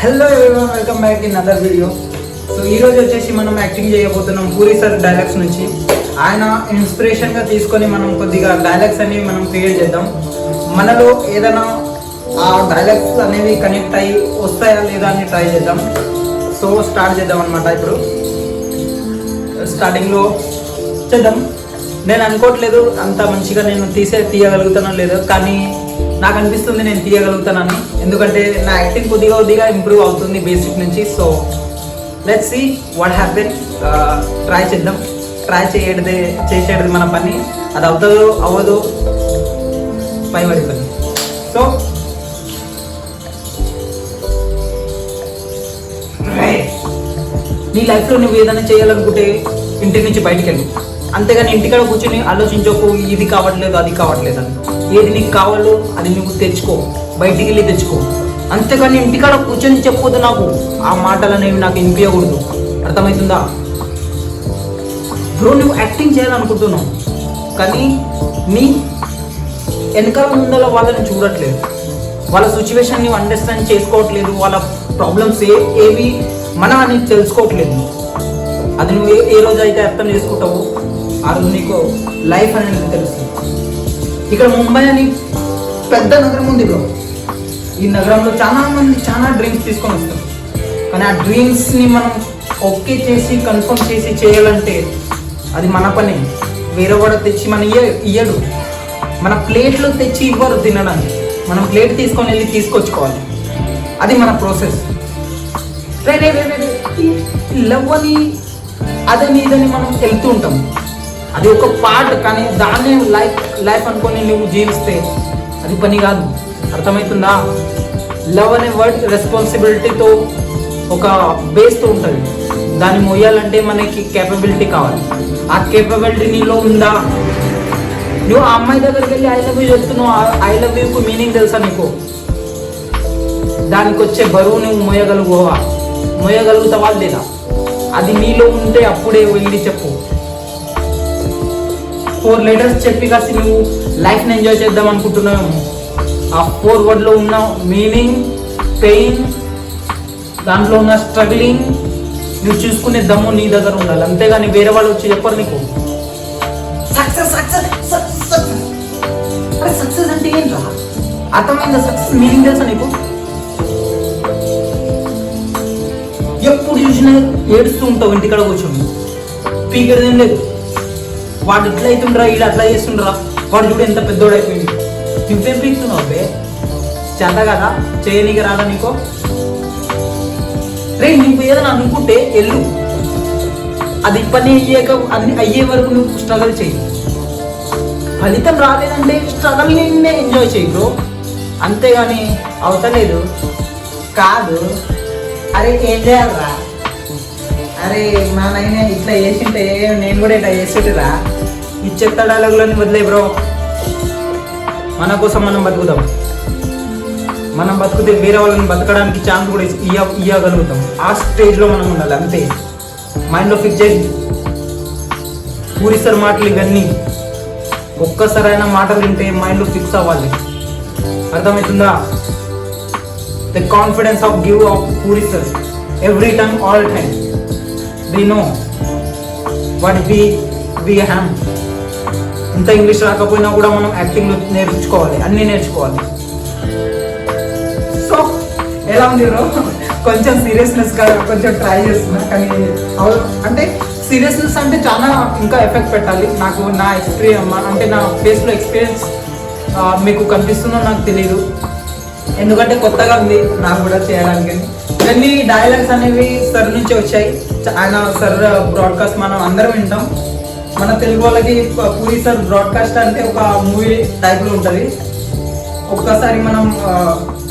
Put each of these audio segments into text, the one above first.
Hello everyone welcome back in other video so ఈరోజు వచ్చేసి మనం యాక్టింగ్ చేయబోతున్నాం పూరి సార్ డైలాగ్స్ నుంచి. ఆయన ఇన్స్పిరేషన్గా తీసుకొని మనం కొద్దిగా డైలాగ్స్ అనేవి మనం క్రియేట్ చేద్దాం. మనలో ఏదైనా ఆ డైలాగ్స్ అనేవి కనెక్ట్ అయ్యి వస్తాయా లేదా అని ట్రై చేద్దాం. సో స్టార్ట్ చేద్దాం అనమాట ఇప్పుడు. స్టార్టింగ్లో చేద్దాం. నేను అనుకోవట్లేదు అంత మంచిగా నేను తీసే తీయగలుగుతానో లేదో కానీ నాకు అనిపిస్తుంది నేను తీయగలుగుతానని ఎందుకంటే నా యాక్టింగ్ కొద్దిగా కొద్దిగా ఇంప్రూవ్ అవుతుంది బేసిక్ నుంచి. So let's see what happen try చేద్దాం. ట్రై చేయడదే చేసేది మన పని. అది అవుతుందో అవ్వదో పైబడి పని. సో నీ లైఫ్లో నువ్వు ఏదైనా చేయాలనుకుంటే ఇంటి నుంచి బయటికి వెళ్ళి. అంతేగాని ఇంటికాడ కూర్చొని ఆలోచించకు ఇది కావట్లేదు అది కావట్లేదు అని ఏది నీకు కావాలో అది నువ్వు తెచ్చుకో బయటికి వెళ్ళి తెచ్చుకో. అంతేగాని ఇంటికాడ కూర్చొని చెప్పొద్దు నాకు. ఆ మాటలు అనేవి నాకు వినిపించకూడదు. అర్థమవుతుందా? బ్రో నువ్వు యాక్టింగ్ చేయాలనుకుంటున్నావు. కానీ నీ వెనకాల ముందల వాళ్ళని చూడట్లేదు. వాళ్ళ సిచ్యువేషన్ నువ్వు అండర్స్టాండ్ చేసుకోవట్లేదు. వాళ్ళ ప్రాబ్లమ్స్ ఏ ఏవి మన అని తెలుసుకోవట్లేదు. అది నువ్వు ఏ రోజు అయితే అర్థం చేసుకుంటావు ఆ రోజు నీకు లైఫ్ అనేది తెలుస్తుంది. ఇక్కడ ముంబై అని పెద్ద నగరం ఉంది బ్రో ఈ నగరంలో చాలా మంది చాలా డ్రీమ్స్ తీసుకొని వస్తారు. కానీ ఆ డ్రీమ్స్ని మనం ఓకే చేసి కన్ఫర్మ్ చేసి చేయాలంటే అది మన పని. వేరే వాడు తెచ్చి మన ఇయ్య ఇయ్యడు. మన ప్లేట్లో తెచ్చి ఇవ్వరు తినడానికి. మనం ప్లేట్ తీసుకొని వెళ్ళి తీసుకొచ్చుకోవాలి. అది మన ప్రాసెస్ రే రే రే లవ్ అని అదని ఇదని మనం వెళ్తూ ఉంటాం. అది ఒక పార్ట్ కానీ దాన్నే లైఫ్ లైఫ్ అనుకొని నువ్వు జీవిస్తే అది పని కాదు. అర్థమవుతుందా? లవ్ అనే వర్డ్ రెస్పాన్సిబిలిటీతో ఒక బేస్తో ఉంటుంది. దాన్ని మోయాలంటే మనకి కేపబిలిటీ కావాలి. ఆ కేపబిలిటీ నీలో ఉందా? నువ్వు ఆ అమ్మాయి దగ్గరికి వెళ్ళి ఐ లవ్ యూ చెప్తున్నావు ఐ లవ్ యూకు మీనింగ్ తెలుసా నీకు? దానికి వచ్చే బరువు నువ్వు మోయగలుగువా మోయగలుగుతావా లేదా? అది నీలో ఉంటే అప్పుడే వెళ్ళి చెప్పు. ఫోర్ లెటర్స్ చెప్పి కాస్త నువ్వు లైఫ్ని ఎంజాయ్ చేద్దాం అనుకుంటున్నావు. ఆ ఫోర్ వర్డ్లో ఉన్న మీనింగ్ పెయిన్ దాంట్లో ఉన్న స్ట్రగ్లింగ్ నువ్వు చూసుకునే దమ్ము నీ దగ్గర ఉండాలి. అంతేగాని వేరే వాళ్ళు వచ్చి చెప్పరు నీకు. సక్సెస్ సక్సెస్ సక్సెస్ అరే సక్సెస్ అంటే ఏంట్రా? అర్థమైందా సక్సెస్ మీనింగ్ తెలుసా నీకు? ఎప్పుడు చూసినా ఏడుస్తూ ఉంటావు ఇంటికాడ కూర్చొని. పీకేది ఏం లేదు. వాడు ఇట్లా అవుతుండ్రా వీడు అట్లా చేస్తుండ్రా? వాడు చూడు ఎంత పెద్దోడైపోయింది అయిపోయింది నువ్వేం బే చేత కదా? చేయనీకి రాదా నీకో? రే నువ్వు ఏదైనా అనుకుంటే ఎల్లు అది పని అయ్యాక అది అయ్యే వరకు నువ్వు స్ట్రగల్ చేయి. ఫలితం రాలేదంటే స్ట్రగల్ నిన్నే ఎంజాయ్ చేయి బ్రో అంతేగాని అవతలేదు. కాదు. అరే ఏం చేయాలరా? అరే మా నాయన ఇట్లా చేసింటే నేను కూడా ఇట్లా చేసేటిరా ఈ చెత్త డైలాగులని వదిలే బ్రో. మన కోసం మనం బతుకుదాం. మనం బతుకుతే వేరే వాళ్ళని బతకడానికి ఛాన్స్ కూడా ఇయ్య ఇవ్వగలుగుతాం ఆ స్టేజ్లో మనం ఉండాలి అంతే. మైండ్లో ఫిక్స్ చేసి పూరిస్తారు మాటలు ఇవన్నీ. ఒక్కసారైనా మాటలు వింటే మైండ్లో ఫిక్స్ అవ్వాలి. అర్థమవుతుందా? The confidence of give of పూరిస్తారు every time all time we know what we we ham ఇంత ఇంగ్లీష్ రాకపోయినా కూడా మనం యాక్టింగ్ నేర్చుకోవాలి అన్నీ నేర్చుకోవాలి. సో ఎలా ఉంది బ్రో కొంచెం సీరియస్నెస్గా కొంచెం ట్రై చేస్తున్నా కానీ అంటే సీరియస్నెస్ అంటే చాలా ఇంకా ఎఫెక్ట్ పెట్టాలి. నాకు నా ఎక్స్పీరియన్స్ అంటే నా ఫేస్లో ఎక్స్పీరియన్స్ మీకు కనిపిస్తుందో నాకు తెలియదు ఎందుకంటే కొత్తగా ఉంది నాకు కూడా చేయడానికి ఇవన్నీ డైలాగ్స్ అనేవి సర్ నుంచి వచ్చాయి. ఆయన సర్ బ్రాడ్కాస్ట్ మనం అందరం వింటాం. మన తెలుగు వాళ్ళకి పూరి సార్ బ్రాడ్కాస్ట్ అంటే ఒక మూవీ టైప్లో ఉంటుంది. ఒక్కసారి మనం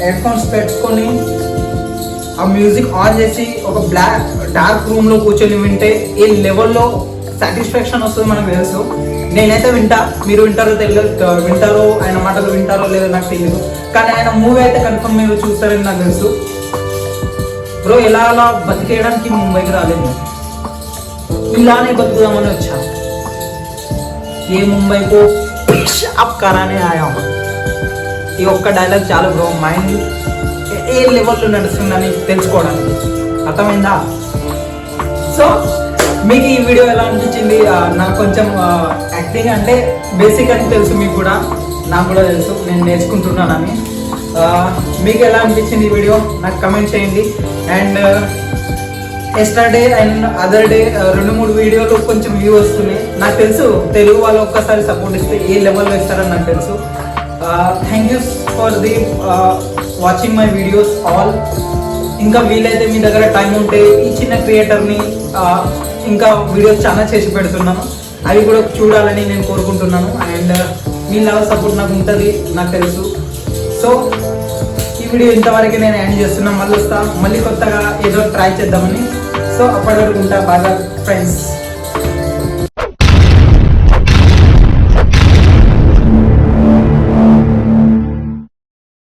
హెడ్ ఫోన్స్ పెట్టుకొని ఆ మ్యూజిక్ ఆన్ చేసి ఒక బ్లాక్ డార్క్ రూమ్లో కూర్చొని వింటే ఏ లెవెల్లో సాటిస్ఫాక్షన్ వస్తుంది మనకు తెలుసు. నేనైతే వింటా. మీరు వింటారో తెలియదు వింటారో ఆయన మాటలు వింటారో లేదో నాకు తెలియదు కానీ ఆయన మూవీ అయితే కన్ఫర్మ్ మీరు చూస్తారని నాకు తెలుసు. బ్రో ఎలా అలా బతికేయడానికి ముంబైకి రాలేదు. ఇలానే బతుకుదామని వచ్చా. ఏ ముంబైకో అప్ కరానే ఆయా ఈ ఒక్క డైలాగ్ చాలు బ్రో మైండ్ ఏ- లెవెల్లో నడుస్తుందని తెలుసుకోవడానికి. అర్థమైందా? సో మీకు ఈ వీడియో ఎలా అనిపించింది? నాకు కొంచెం యాక్టింగ్ అంటే బేసిక్ అని తెలుసు మీకు కూడా. నాకు కూడా తెలుసు. నేను నేర్చుకుంటున్నానని. మీకు ఎలా అనిపించింది ఈ వీడియో? నాకు కమెంట్ చేయండి. And yesterday and other day రెండు మూడు వీడియోలు కొంచెం వ్యూ వస్తున్నాయి. నాకు తెలుసు తెలుగు వాళ్ళు ఒక్కసారి సపోర్ట్ ఇస్తే ఏ లెవెల్లో ఇస్తారని నాకు తెలుసు. Thank you for the watching my videos all ఇంకా వీలైతే మీ దగ్గర టైం ఉంటే ఈ చిన్న క్రియేటర్ని uh, ఇంకా వీడియోస్ చాలా చేసి పెడుతున్నాను. అవి కూడా చూడాలని నేను కోరుకుంటున్నాను. అండ్ uh, మీ లవ్ సపోర్ట్ నాకు ఉంటుంది నాకు తెలుసు. సో ఈ వీడియో ఇంతవరకు నేను ఎండ్ చేస్తున్నా. మళ్ళీ వస్తా. మళ్ళీ కొత్తగా ఏదో ట్రై చేద్దామని. సో అప్పటి వరకు ఉంటా బాగా ఫ్రెండ్స్